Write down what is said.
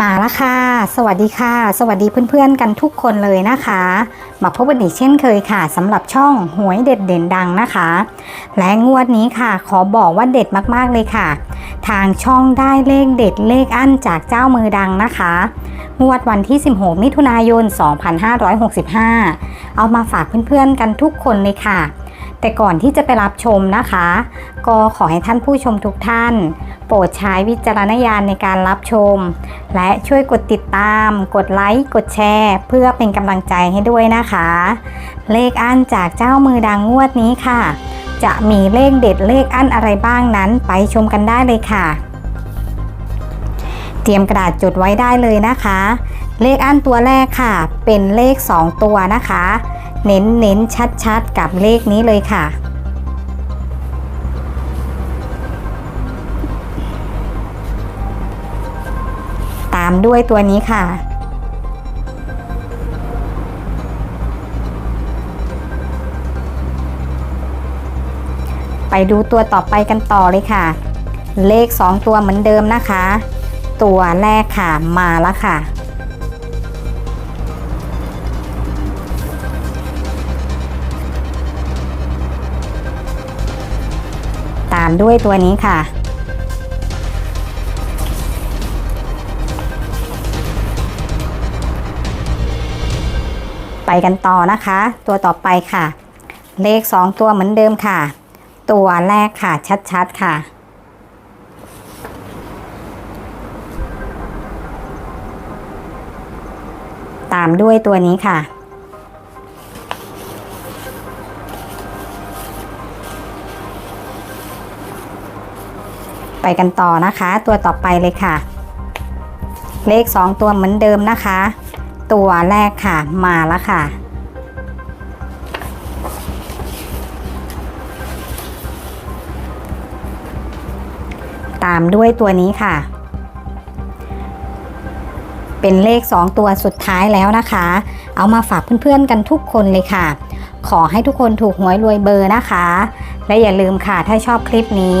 มาแล้วค่ะ สวัสดีค่ะ สวัสดีเพื่อนๆกันทุกคนเลยนะคะ มาพบกันอีกเช่นเคยค่ะสำหรับช่องหวยเด็ดเด่นดังนะคะ และงวดนี้ค่ะ ขอบอกว่าเด็ดมากๆเลยค่ะ ทางช่องได้เลขเด็ดเลขอั้นจากเจ้ามือดังนะคะ งวดวันที่ 16 มิถุนายน 2565 เอามาฝากเพื่อนๆกันทุกคนเลยค่ะ แต่ก่อนที่จะไปรับชมนะคะ ก็ขอให้ท่านผู้ชมทุกท่าน โปรดใช้วิจารณญาณในการรับชม และช่วยกดติดตาม กดไลค์ กดแชร์ เพื่อเป็นกำลังใจให้ด้วยนะคะ เลขอั้นจากเจ้ามือดังงวดนี้ค่ะ จะมีเลขเด็ดเลขอั้นอะไรบ้างนั้นไปชมกันได้เลยค่ะ เตรียมกระดาษจดไว้ได้เลยนะคะ เลขอันตัวแรกค่ะ เป็นเลข 2 ตัวนะคะ เน้นเน้นชัดชัดๆ กับเลขนี้เลยค่ะ ตามด้วยตัวนี้ค่ะ ไปดูตัวต่อไปกันต่อเลยค่ะ เลข 2 ตัวเหมือนเดิมนะคะ ตัวแรกค่ะมาแล้วค่ะามด้วยตัวนี้ค่ะ ไปกันต่อนะคะ ตัวต่อไปค่ะ เลข 2 ตัวเหมือนเดิมค่ะ ตัวแรกค่ะชัดๆค่ะตามด้วยตัวนี้ค่ะ ไปกันต่อนะคะ ตัวต่อไปเลยค่ะ เลข 2 ตัวเหมือนเดิมนะคะ ตัวแรกค่ะมาแล้วค่ะ ตามด้วยตัวนี้ค่ะ เป็นเลข 2 ตัวสุดท้ายแล้วนะคะ เอามาฝากเพื่อนๆกันทุกคนเลยค่ะ ขอให้ทุกคนถูกหวยรวยเบอร์นะคะ และอย่าลืมค่ะถ้าชอบคลิปนี้